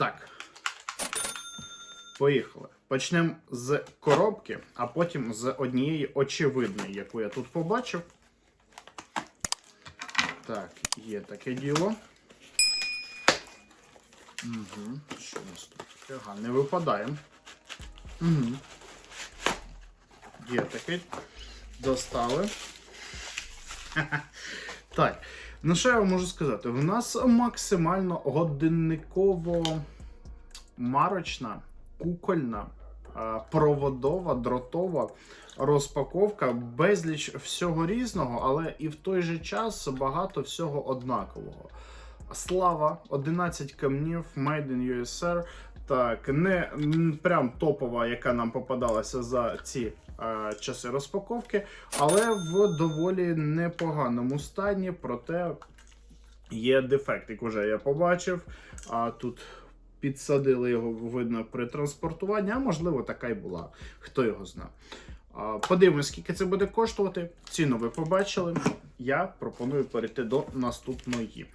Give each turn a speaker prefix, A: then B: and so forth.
A: Так. Poїхали. Почнемо з коробки, а потім з однієї очевидної, яку я тут побачив. Так, є таке діло. Угу. Що у нас тут? Ага, не випадає. Угу. Є таке. Достали. Так. Ну, що я вам можу сказати? В нас максимально годинниково марочна, кукольна, е, проводова, дротова розпаковка, безліч всього різного, але і в той же час багато всього однакового. Слава, 11 камнів, Made in USR. Так, не прям топова, яка нам попадалася за ці е, часи розпаковки, але в доволі непоганому стані, проте є дефектик, уже я побачив. А тут підсадили його, видно, при транспортуванні, а можливо, така й була. Хто його знав. Подивимось, скільки це буде коштувати. Ціну ви побачили. Я пропоную перейти до наступної.